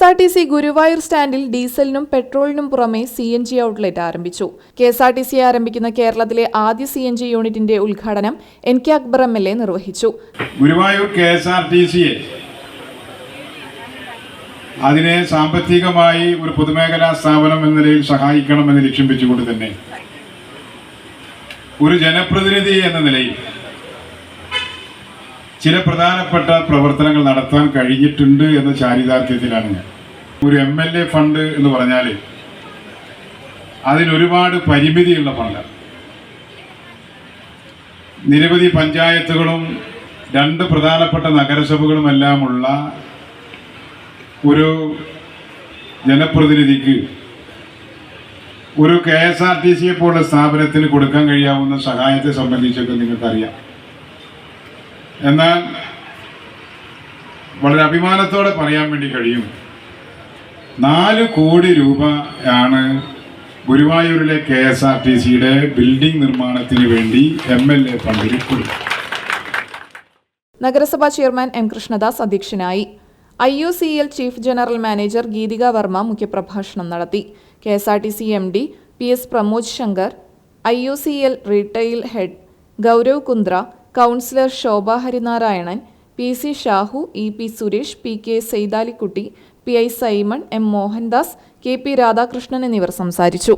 S R T C Guruvayur സ്റ്റാൻഡിൽ ഡീസലിനും പെട്രോളിനും പുറമെ സി എൻ ജി ഔട്ട്ലെറ്റ് ആരംഭിച്ചു. K S R T C ആരംഭിക്കുന്ന കേരളത്തിലെ ആദ്യ സി എൻ ജി യൂണിറ്റിന്റെ ഉദ്ഘാടനം N K Akbar M L A നിർവഹിച്ചു. Guruvayur K S R T അതിനെ സാമ്പത്തികമായി ഒരു പൊതുമേഖലാ സ്ഥാപനം എന്ന നിലയിൽ സഹായിക്കണമെന്ന് ലക്ഷ്യം വെച്ചുകൊണ്ട് തന്നെ ഒരു ജനപ്രതിനിധി എന്ന നിലയിൽ ചില പ്രധാനപ്പെട്ട പ്രവർത്തനങ്ങൾ നടത്താൻ കഴിഞ്ഞിട്ടുണ്ട് എന്ന ചാരിതാർത്ഥ്യത്തിലാണ് ഞാൻ. ഒരു എം എൽ എ ഫണ്ട് എന്ന് പറഞ്ഞാൽ അതിനൊരുപാട് പരിമിതിയുള്ള ഫണ്ട് നിരവധി പഞ്ചായത്തുകളും രണ്ട് പ്രധാനപ്പെട്ട നഗരസഭകളുമെല്ലാമുള്ള ഒരു ജനപ്രതിനിധിക്ക് ഒരു കെ എസ് ആർ ടി സിയെ പോലുള്ള സ്ഥാപനത്തിന് കൊടുക്കാൻ കഴിയാവുന്ന സഹായത്തെ സംബന്ധിച്ചൊക്കെ നിങ്ങൾക്കറിയാം. എന്നാൽ വളരെ അഭിമാനത്തോടെ പറയാൻ വേണ്ടി കഴിയും. നാല് കോടി രൂപ ആണ് ഗുരുവായൂരിലെ കെ എസ് ആർ ടി സിയുടെ ബിൽഡിംഗ് നിർമ്മാണത്തിന് വേണ്ടി എം എൽ എ ഫണ്ടിൽ നഗരസഭാ ചെയർമാൻ എം കൃഷ്ണദാസ് അധ്യക്ഷനായി. I U C L chief general manager Geethika Varma മുഖ്യപ്രഭാഷണം നടത്തി. K S R T C M D P S Pramod Shankar I U C L retail head Gaurav Kundra councillor Shobha Harinarayanan P C Shahu E P Suresh P K Saithalikutty P I Simon M Mohandas K P Radhakrishnan എന്നിവർ സംസാരിച്ചു.